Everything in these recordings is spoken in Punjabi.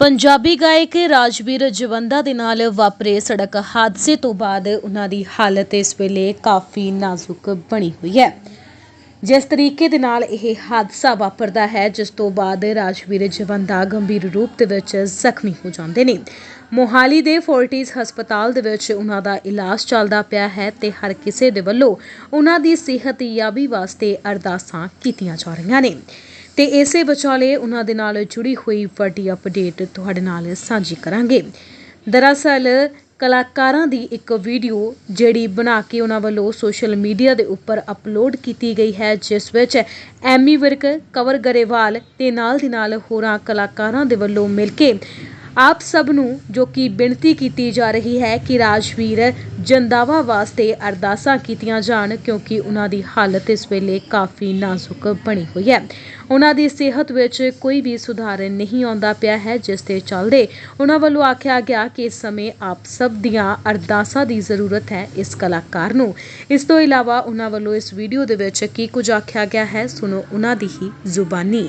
ਪੰਜਾਬੀ ਗਾਇਕ ਰਾਜਵੀਰ ਜਵੰਦਾ ਦੇ ਨਾਲ ਵਾਪਰੇ ਸੜਕ ਹਾਦਸੇ ਤੋਂ ਬਾਅਦ ਉਹਨਾਂ ਦੀ ਹਾਲਤ ਇਸ ਵੇਲੇ ਕਾਫੀ ਨਾਜ਼ੁਕ ਬਣੀ ਹੋਈ ਹੈ। ਜਿਸ ਤਰੀਕੇ ਦੇ ਨਾਲ ਇਹ ਹਾਦਸਾ ਵਾਪਰਦਾ ਹੈ, ਜਿਸ ਤੋਂ ਬਾਅਦ ਰਾਜਵੀਰ ਜਵੰਦਾ ਗੰਭੀਰ ਰੂਪ ਦੇ ਵਿੱਚ ਜ਼ਖਮੀ ਹੋ ਜਾਂਦੇ ਨੇ। ਮੋਹਾਲੀ ਦੇ ਫੋਰਟਿਸ ਹਸਪਤਾਲ ਦੇ ਵਿੱਚ ਉਹਨਾਂ ਦਾ ਇਲਾਜ ਚੱਲਦਾ ਪਿਆ ਹੈ ਤੇ ਹਰ ਕਿਸੇ ਦੇ ਵੱਲੋਂ ਉਹਨਾਂ ਦੀ ਸਿਹਤ ਯਾਬੀ ਵਾਸਤੇ ਅਰਦਾਸਾਂ ਕੀਤੀਆਂ ਜਾ ਰਹੀਆਂ ਨੇ। ਤੇ ਇਸੇ ਵਿਚਾਲੇ ਉਹਨਾਂ ਦੇ ਨਾਲ ਜੁੜੀ ਹੋਈ ਵੱਡੀ ਅਪਡੇਟ ਤੁਹਾਡੇ ਨਾਲ ਸਾਂਝੀ ਕਰਾਂਗੇ। ਦਰਅਸਲ, ਕਲਾਕਾਰਾਂ ਦੀ ਇੱਕ ਵੀਡੀਓ ਜਿਹੜੀ ਬਣਾ ਕੇ ਉਹਨਾਂ ਵੱਲੋਂ ਸੋਸ਼ਲ ਮੀਡੀਆ ਦੇ ਉੱਪਰ ਅਪਲੋਡ ਕੀਤੀ ਗਈ ਹੈ, ਜਿਸ ਵਿੱਚ ਐਮੀ ਵਿਰਕ, ਕਵਰ ਗਰੇਵਾਲ ਤੇ ਨਾਲ ਦੀ ਨਾਲ ਹੋਰਾਂ ਕਲਾਕਾਰਾਂ ਦੇ ਵੱਲੋਂ ਮਿਲ ਕੇ ਆਪ ਸਭ ਨੂੰ ਜੋ ਕਿ ਬੇਨਤੀ ਕੀਤੀ ਜਾ ਰਹੀ ਹੈ ਕਿ ਰਾਜਵੀਰ ਜੰਦਾਵਾ ਵਾਸਤੇ ਅਰਦਾਸਾਂ ਕੀਤੀਆਂ ਜਾਣ, ਕਿਉਂਕਿ ਉਹਨਾਂ ਦੀ ਹਾਲਤ ਇਸ ਵੇਲੇ ਕਾਫੀ ਨਾਜ਼ੁਕ ਬਣੀ ਹੋਈ ਹੈ। ਉਹਨਾਂ ਦੀ ਸਿਹਤ ਵਿੱਚ ਕੋਈ ਵੀ ਸੁਧਾਰ ਨਹੀਂ ਆਉਂਦਾ ਪਿਆ ਹੈ, ਜਿਸ ਦੇ ਚੱਲਦੇ ਉਹਨਾਂ ਵੱਲੋਂ ਆਖਿਆ ਗਿਆ ਕਿ ਇਸ ਸਮੇਂ ਆਪ ਸਭ ਦੀਆਂ ਅਰਦਾਸਾਂ ਦੀ ਜ਼ਰੂਰਤ ਹੈ ਇਸ ਕਲਾਕਾਰ ਨੂੰ। ਇਸ ਤੋਂ ਇਲਾਵਾ ਉਹਨਾਂ ਵੱਲੋਂ ਇਸ ਵੀਡੀਓ ਦੇ ਵਿੱਚ ਕੀ ਕੁਝ ਆਖਿਆ ਗਿਆ ਹੈ, ਸੁਣੋ ਉਹਨਾਂ ਦੀ ਹੀ ਜ਼ੁਬਾਨੀ।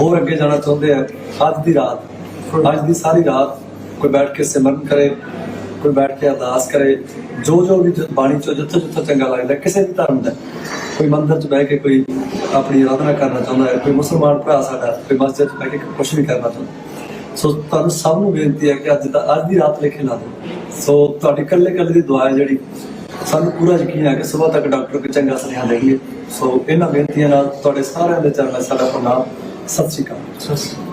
ਹੋਰ ਅੱਗੇ ਜਾਣਾ ਚਾਹੁੰਦੇ ਆ, ਅੱਜ ਦੀ ਰਾਤ, ਅੱਜ ਦੀ ਸਾਰੀ ਰਾਤ ਕੋਈ ਬੈਠ ਕੇ ਸਿਮਰਨ ਕਰੇ, ਕੋਈ ਬੈਠ ਕੇ ਅਰਦਾਸ ਕਰੇ, ਜੋ ਜੋ ਵੀ ਬਾਣੀ ਚੋਂ ਜਿੱਥੇ ਜਿੱਥੇ ਚੰਗਾ ਲੱਗਦਾ, ਕਿਸੇ ਵੀ ਧਰਮ ਦਾ, ਕੋਈ ਮੰਦਿਰ 'ਚ ਬਹਿ ਕੇ ਕੋਈ ਆਪਣੀ ਆਰਾਧਨਾ ਕਰਨਾ ਚਾਹੁੰਦਾ ਹੈ, ਕੋਈ ਮੁਸਲਮਾਨ ਭਰਾ ਸਾਡਾ, ਕੋਈ ਮਸਜਿਦ 'ਚ ਬਹਿ ਕੇ ਕੁਝ ਵੀ ਕਰਨਾ ਚਾਹੁੰਦਾ ਸੋ ਤੁਹਾਨੂੰ ਸਭ ਨੂੰ ਬੇਨਤੀ ਹੈ ਕਿ ਅੱਜ ਦਾ, ਅੱਜ ਦੀ ਰਾਤ ਲਿਖੇ ਲਾ ਦਿਓ। ਸੋ ਤੁਹਾਡੀ ਕੱਲੇ ਕੱਲੇ ਦੀ ਦੁਆ ਹੈ ਜਿਹੜੀ, ਸਾਨੂੰ ਪੂਰਾ ਯਕੀਨ ਹੈ ਕਿ ਸਵੇਰ ਤੱਕ ਡਾਕਟਰ ਕੋਈ ਚੰਗਾ ਸੁਨੇਹਾ ਦੇਣਗੇ। ਸੋ ਇਹਨਾਂ ਬੇਨਤੀਆਂ ਨਾਲ ਤੁਹਾਡੇ ਸਾਰਿਆਂ ਦੇ ਚਰਨਾਂ ਸਾਡਾ ਪ੍ਰਣਾਮ। ਸਤਿ ਸ਼੍ਰੀ ਅਕਾਲ